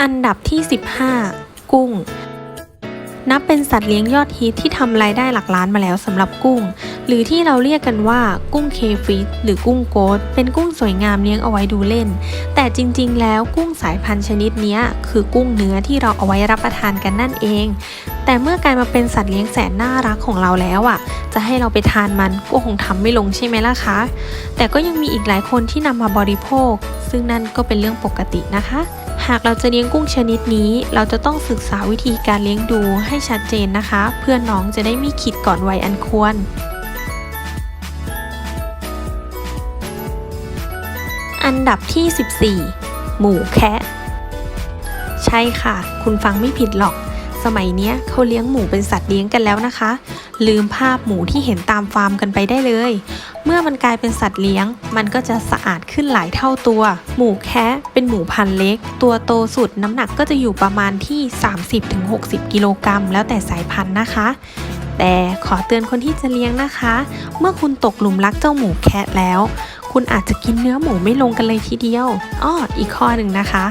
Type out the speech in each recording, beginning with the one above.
อันดับที่ 15 กุ้ง นับเป็นสัตว์เลี้ยงยอดฮิตที่ทำรายได้หลักล้านมาแล้วสำหรับกุ้ง หรือที่เราเรียกกันว่ากุ้งเคฟิชหรือกุ้งโกดเป็นกุ้งสวยงามเลี้ยงเอาไว้ดูเล่น แต่จริงๆ แล้วกุ้งสายพันธุ์ชนิดนี้คือกุ้งเนื้อที่เราเอาไว้รับประทานกันนั่นเอง แต่เมื่อกลายมาเป็นสัตว์เลี้ยงแสนน่ารักของเราแล้วอะจะให้เราไปทานมันก็คงทำไม่ลงใช่ไหมล่ะคะ แต่ก็ยังมีอีกหลายคนที่นำมาบริโภค ซึ่งนั่นก็เป็นเรื่องปกตินะคะ หากเราจะเลี้ยงกุ้งชนิดนี้ เราจะต้องศึกษาวิธีการเลี้ยงดูให้ชัดเจนนะคะ เพื่อน้องจะได้ไม่ขิดก่อนวัยอันควร อันดับที่ 14 หมูแคะใช่ค่ะ คุณฟังไม่ผิดหรอก สมัยเนี้ยเขาเลี้ยงหมูเป็นสัตว์เลี้ยงกันแล้วนะคะ ลืมภาพหมูที่เห็นตามฟาร์มกันไปได้เลย เมื่อมันกลายเป็นสัตว์เลี้ยง มันก็จะสะอาดขึ้นหลายเท่าตัว หมูแคะเป็นหมูพันเล็ก ตัวโตสุดน้ำหนักก็จะอยู่ประมาณที่ 30-60 กิโลกรัม แล้วแต่สายพันธุ์นะคะ แต่ขอเตือนคนที่จะเลี้ยงนะคะ เมื่อคุณตกหลุมรักเจ้าหมูแคะแล้ว คุณอาจจะกินเนื้อหมูไม่ลงกันเลยทีเดียวอ้ออีกข้อหนึ่งนะคะ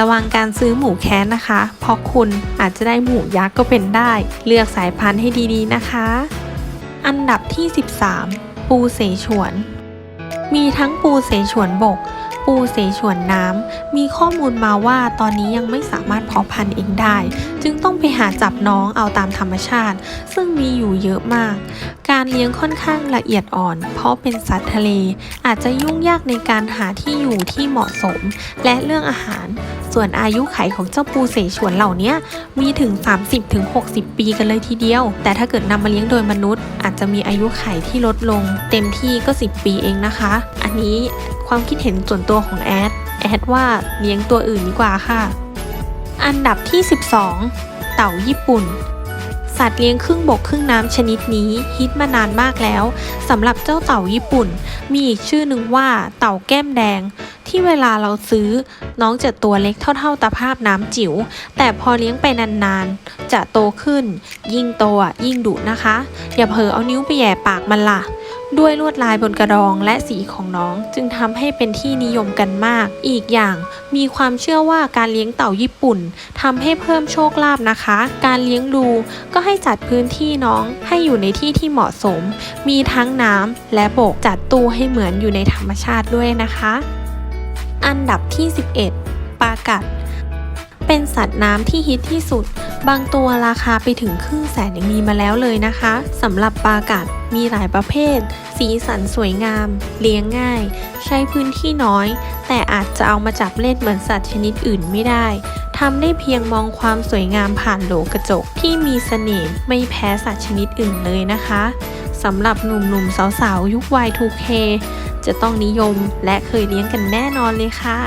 ระวังการซื้อหมูแคะนะคะ เพราะคุณอาจจะได้หมูยักษ์ก็เป็นได้ เลือกสายพันธุ์ให้ดีๆนะคะ อันดับที่ 13 ปูเสฉวน มีทั้งปูเสฉวนบก ปูเสฉวนน้ำ มีข้อมูลมาว่าตอนนี้ยังไม่สามารถเพาะพันธุ์เองได้ จึงต้องไปหาจับน้องเอาตามธรรมชาติ ซึ่งมีอยู่เยอะมาก การเลี้ยงค่อนข้างละเอียดอ่อน เพราะเป็นสัตว์ทะเล อาจจะยุ่งยากในการหาที่อยู่ที่เหมาะสม และเรื่องอาหาร ส่วนอายุไขของเจ้าปูเสฉวนเหล่านี้มีถึง 30-60 ปีกันเลยทีเดียว แต่ถ้าเกิดนำมาเลี้ยงโดยมนุษย์ อาจจะมีอายุไขที่ลดลง เต็มที่ก็ 10 ปีเองนะคะ อันนี้ความคิดเห็นส่วนตัวของแอด แอดว่าเลี้ยงตัวอื่นดีกว่าค่ะ อันดับที่ 12 เต่าญี่ปุ่น สัตว์เลี้ยงครึ่งบกครึ่งน้ำชนิดนี้ฮิตมานานมากแล้วสำหรับเจ้าเต่าญี่ปุ่น มีอีกชื่อหนึ่งว่าเต่าแก้มแดง ที่เวลาเราซื้อ น้องจะตัวเล็กเท่าๆตะภาพน้ำจิ๋วแต่พอเลี้ยงไปนานๆ จะโตขึ้น ยิ่งโตอะยิ่งดุนะคะ อย่าเผลอเอานิ้วไปแย่ปากมันล่ะ ด้วยลวดลายบนกระดองและสีของน้องจึงทำให้เป็นที่นิยมกันมาก อีกอย่างมีความเชื่อว่าการเลี้ยงเต่าญี่ปุ่นทำให้เพิ่มโชคลาภนะคะ การเลี้ยงดูก็ให้จัดพื้นที่น้องให้อยู่ในที่ที่เหมาะสม มีทั้งน้ำและโบกจัดตู้ให้เหมือนอยู่ในธรรมชาติด้วยนะคะ อันดับที่ 11ปลากัด เป็นสัตว์น้ำที่ฮิตที่สุด บางตัวราคาไปถึงครึ่งแสนยังมีมาแล้วเลยนะคะสำหรับปลากัดมีหลายประเภท สีสันสวยงาม เลี้ยงง่าย ใช้พื้นที่น้อย แต่อาจจะเอามาจับเล่นเหมือนสัตว์ชนิดอื่นไม่ได้ทำได้เพียงมองความสวยงามผ่านโหลกระจก ที่มีเสน่ห์ไม่แพ้สัตว์ชนิดอื่นเลยนะคะสำหรับหนุ่มๆสาวๆ ยุค Y2K จะต้องนิยมและเคยเลี้ยงกันแน่นอนเลยค่ะ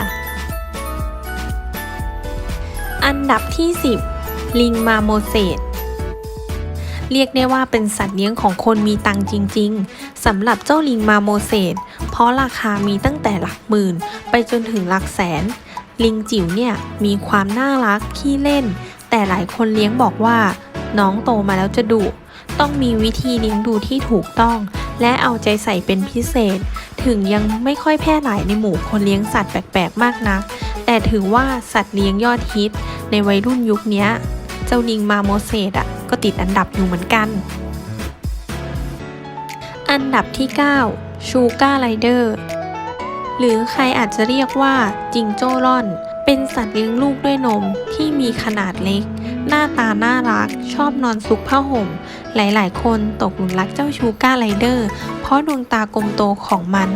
อันดับที่ 10 ลิงมาโมเสสเรียกได้ว่าเป็นสัตว์เลี้ยงของคนมีตังค์จริง ๆ สำหรับเจ้าลิงมาโมเสสเพราะราคามีตั้งแต่หลักหมื่น ไปจนถึงหลักแสน ลิงจิ๋วเนี่ยมีความน่ารักขี้เล่น แต่หลายคนเลี้ยงบอกว่า น้องโตมาแล้วจะดุ ต้องมีวิธีเลี้ยงดูที่ถูกต้อง และเอาใจใส่เป็นพิเศษ ถึงยังไม่ค่อยแพร่หลายในหมู่คนเลี้ยงสัตว์แปลกๆมากนัก แต่ถือว่าสัตว์เลี้ยงยอดฮิตในวัยรุ่นยุคนี้ เจ้าลิงมาโมเสสอะก็ติดอันดับอยู่เหมือนกัน อันดับที่ 9 ชูการ์ไรเดอร์ หรือใครอาจจะเรียกว่าจิงโจ้ร่อน เป็นสัตว์เลี้ยงลูกด้วยนมที่มีขนาดเล็ก หน้าตาน่ารัก ชอบนอนซุกผ้าห่ม หลายๆ คนตกหลุมรักเจ้าชูการ์ไรเดอร์ เพราะดวงตากลมโตของมัน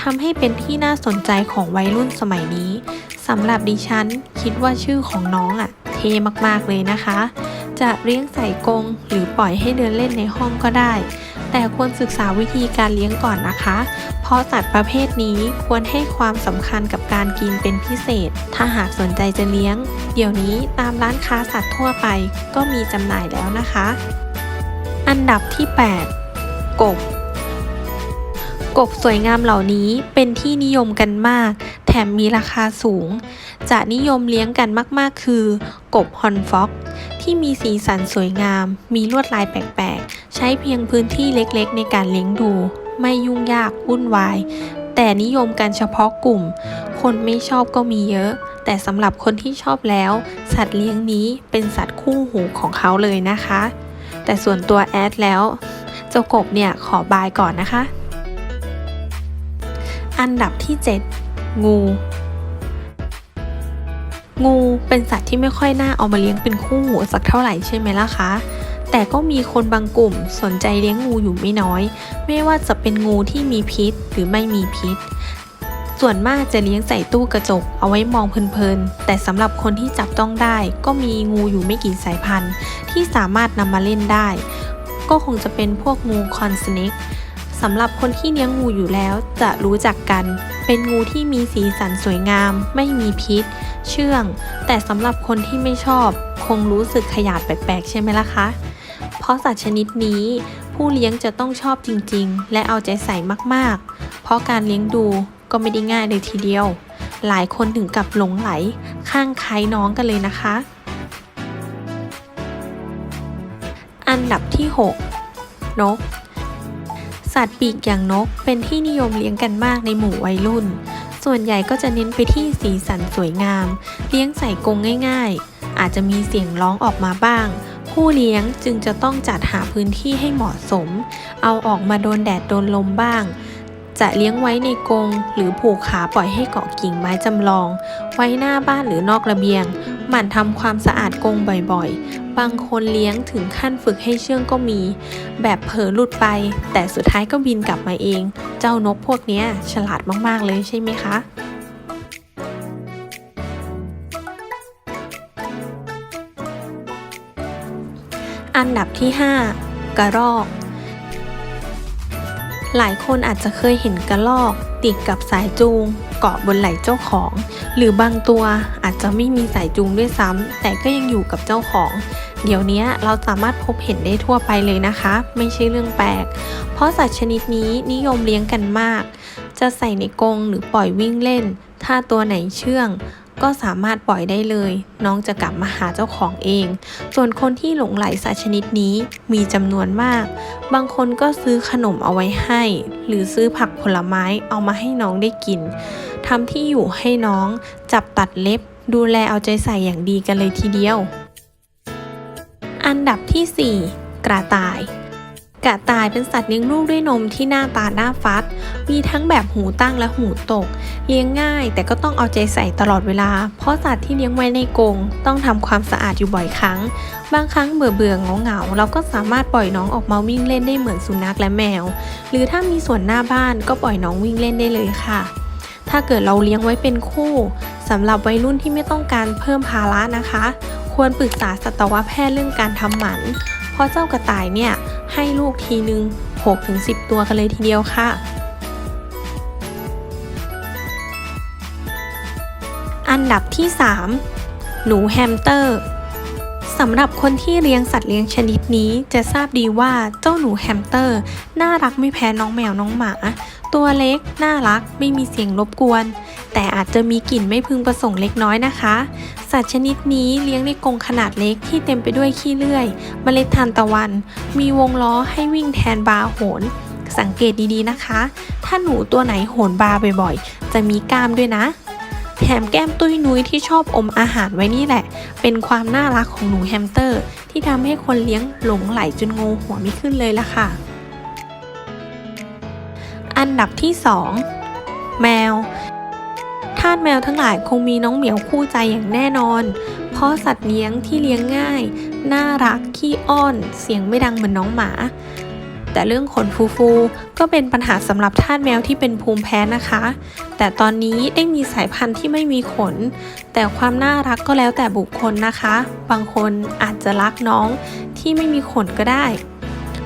ทำให้เป็นที่น่าสนใจของวัยรุ่นสมัยนี้สำหรับดิฉันคิดว่าชื่อของน้องอะ ท่มากๆเลยนะคะ จะเลี้ยงใส่กรงหรือปล่อยให้เดินเล่นในห้องก็ได้ แต่ควรศึกษาวิธีการเลี้ยงก่อนนะคะ เพราะสัตว์ประเภทนี้ควรให้ความสำคัญกับการกินเป็นพิเศษ ถ้าหากสนใจจะเลี้ยง เดี๋ยวนี้ตามร้านค้าสัตว์ทั่วไปก็มีจำหน่ายแล้วนะคะ อันดับที่ 8 กบ กบสวยงามเหล่านี้เป็นที่นิยมกันมาก แถมมีราคาสูง จะนิยมเลี้ยงกันมากๆ คือ กบฮอนฟ็อก ที่มีสีสันสวยงาม มีลวดลายแปลกๆ ใช้เพียงพื้นที่เล็กๆ ในการเลี้ยงดู ไม่ยุ่งยากวุ่นวาย แต่นิยมกันเฉพาะกลุ่ม คนไม่ชอบก็มีเยอะ แต่สำหรับคนที่ชอบแล้ว สัตว์เลี้ยงนี้เป็นสัตว์คู่หูของเขาเลยนะคะ แต่ส่วนตัวแอดแล้วเจ้ากบเนี่ยขอบายก่อนนะคะ อันดับที่ 7 งู งูเป็นสัตว์ที่ไม่ค่อยน่าเอามาเลี้ยงเป็นคู่หูสักเท่าไหร่ใช่ไหมล่ะคะ แต่ก็มีคนบางกลุ่มสนใจเลี้ยงงูอยู่ไม่น้อย ไม่ว่าจะเป็นงูที่มีพิษหรือไม่มีพิษ ส่วนมากจะเลี้ยงใส่ตู้กระจกเอาไว้มองเพลินๆ แต่สำหรับคนที่จับต้องได้ ก็มีงูอยู่ไม่กี่สายพันธุ์ ที่สามารถนำมาเล่นได้ ก็คงจะเป็นพวกงูคอนสเนก สำหรับคนที่เลี้ยงงูอยู่แล้วจะรู้จักกัน เป็นงูที่มีสีสันสวยงาม ไม่มีพิษ เชื่อง แต่สำหรับคนที่ไม่ชอบ คงรู้สึกขยาดแปลกๆ ใช่ไหมล่ะคะ เพราะสัตว์ชนิดนี้ ผู้เลี้ยงจะต้องชอบจริงๆ และเอาใจใส่มากๆ เพราะการเลี้ยงดูก็ไม่ได้ง่ายเลยทีเดียว หลายคนถึงกับหลงไหล ข้างใครน้องกันเลยนะคะ อันดับที่ 6 นก สัตว์ปีกอย่างนกเป็นที่นิยมเลี้ยงกันมากในหมู่วัยรุ่น ส่วนใหญ่ก็จะเน้นไปที่สีสันสวยงาม เลี้ยงใส่กรงง่าย ๆ อาจจะมีเสียงร้องออกมาบ้าง ผู้เลี้ยงจึงจะต้องจัดหาพื้นที่ให้เหมาะสม เอาออกมาโดนแดดโดนลมบ้าง จะเลี้ยงไว้ในกรงหรือผูกขาปล่อยให้เกาะกิ่งไม้จำลอง ไว้หน้าบ้านหรือนอกระเบียง หมั่นทำความสะอาดกรงบ่อยๆ บางคนเลี้ยงถึงขั้นฝึกให้เชื่องก็มี แบบเผลอหลุดไป แต่สุดท้ายก็บินกลับมาเอง เจ้านกพวกนี้ฉลาดมากๆเลยใช่ไหมคะอันดับที่ 5 กระรอก หลายคนอาจจะเคยเห็นกระรอกติดกับสายจูง เกาะบนไหล่เจ้าของ หรือบางตัวอาจจะไม่มีสายจูงด้วยซ้ำแต่ก็ยังอยู่กับเจ้าของ เดี๋ยวนี้เราสามารถพบเห็นได้ทั่วไปเลยนะคะ ไม่ใช่เรื่องแปลก เพราะสัตว์ชนิดนี้นิยมเลี้ยงกันมาก จะใส่ในกรงหรือปล่อยวิ่งเล่น ถ้าตัวไหนเชื่อง ก็สามารถปล่อยได้เลย น้องจะกลับมาหาเจ้าของเอง ส่วนคนที่หลงไหลสัตว์ชนิดนี้มีจำนวนมาก บางคนก็ซื้อขนมเอาไว้ให้ หรือซื้อผักผลไม้เอามาให้น้องได้กินทำที่อยู่ให้น้อง จับตัดเล็บ ดูแลเอาใจใส่อย่างดีกันเลยทีเดียว อันดับที่ 4 กระต่าย กระต่ายเป็นสัตว์เลี้ยงลูกด้วยนมที่หน้าตาหน้าฟัด มีทั้งแบบหูตั้งและหูตก เลี้ยงง่ายแต่ก็ต้องเอาใจใส่ตลอดเวลา เพราะสัตว์ที่เลี้ยงไว้ในกรงต้องทำความสะอาดอยู่บ่อยครั้ง บางครั้งเบื่อเบื่อเงาเงาเราก็สามารถปล่อยน้องออกมาวิ่งเล่นได้เหมือนสุนัขและแมว หรือถ้ามีสวนหน้าบ้านก็ปล่อยน้องวิ่งเล่นได้เลยค่ะ ถ้าเกิดเราเลี้ยงไว้เป็นคู่สำหรับวัยรุ่นที่ไม่ต้องการเพิ่มภาระนะคะ ควรปรึกษาสัตวแพทย์เรื่องการทำหมัน เพราะเจ้ากระต่ายเนี่ยให้ลูกทีนึง 6-10 ตัวกันเลยทีเดียวค่ะ อันดับที่ 3 หนูแฮมสเตอร์ สำหรับคนที่เลี้ยงสัตว์เลี้ยงชนิดนี้ จะทราบดีว่าเจ้าหนูแฮมสเตอร์ น่ารักไม่แพ้น้องแมวน้องหมา ตัวเล็ก น่ารักไม่มีเสียงรบกวน แต่อาจจะมีกลิ่นไม่พึงประสงค์เล็กน้อยนะคะ สัตว์ชนิดนี้เลี้ยงในกรงขนาดเล็กที่เต็มไปด้วยขี้เลื่อย เมล็ดทานตะวัน มีวงล้อให้วิ่งแทนบาโหน สังเกตดีๆนะคะ ถ้าหนูตัวไหนโหนบาบ่อยๆ จะมีกล้ามด้วยนะ แถมแก้มตุ้ยนุ้ยที่ชอบอมอาหารไว้นี่แหละ เป็นความน่ารักของหนูแฮมสเตอร์ ที่ทำให้คนเลี้ยงหลงไหลจนงูหัวไม่ขึ้นเลยล่ะค่ะ อันดับที่ 2 แมวทาสแมวทั้งหลายคงมีน้องเหมียวคู่ใจอย่างแน่นอน เพราะสัตว์เลี้ยงที่เลี้ยงง่าย น่ารักขี้อ้อน เสียงไม่ดังเหมือนน้องหมา แต่เรื่องขนฟูๆก็เป็นปัญหาสำหรับทาสแมวที่เป็นภูมิแพ้นะคะ แต่ตอนนี้ได้มีสายพันธุ์ที่ไม่มีขน แต่ความน่ารักก็แล้วแต่บุคคลนะคะ บางคนอาจจะรักน้องที่ไม่มีขนก็ได้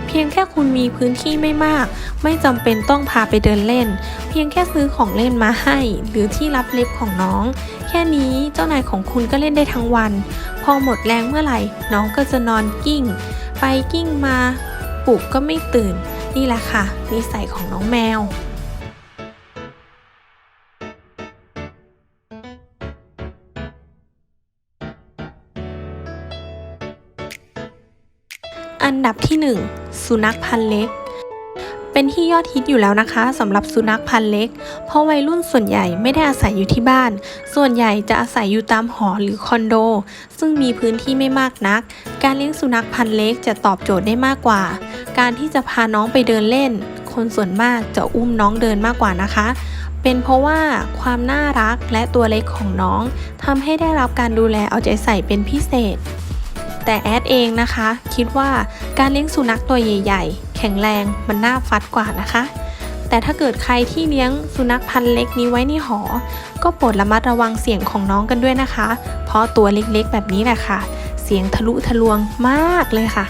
เพียงแค่คุณมีพื้นที่ไม่มาก ไม่จำเป็นต้องพาไปเดินเล่น เพียงแค่ซื้อของเล่นมาให้ หรือที่รับเล็บของน้อง แค่นี้เจ้านายของคุณก็เล่นได้ทั้งวัน พอหมดแรงเมื่อไหร่ น้องก็จะนอนกิ้ง ไปกิ้งมา ปลุกก็ไม่ตื่น นี่แหละค่ะนิสัยของน้องแมวอันดับที่ 1 สุนัขพันธุ์เล็ก เป็นที่ยอดฮิตอยู่แล้วนะคะสำหรับสุนัขพันธุ์เล็ก เพราะวัยรุ่นส่วนใหญ่ไม่ได้อาศัยอยู่ที่บ้าน ส่วนใหญ่จะอาศัยอยู่ตามหอหรือคอนโด ซึ่งมีพื้นที่ไม่มากนัก การเลี้ยงสุนัขพันธุ์เล็กจะตอบโจทย์ได้มากกว่า การที่จะพาน้องไปเดินเล่น คนส่วนมากจะอุ้มน้องเดินมากกว่านะคะ เป็นเพราะว่าความน่ารักและตัวเล็กของน้องทำให้ได้รับการดูแลเอาใจใส่เป็นพิเศษ แต่แอดเองนะคะ คิดว่าการเลี้ยงสุนัขตัวใหญ่ ๆ แข็งแรงมันน่าฟัดกว่านะคะ แต่ถ้าเกิดใครที่เลี้ยงสุนัขพันธุ์เล็กนี้ไว้ในหอ ก็โปรดระมัดระวังเสียงของน้องกันด้วยนะคะ เพราะตัวเล็กๆ แบบนี้แหละค่ะ เสียงทะลุทะลวงมากเลยค่ะ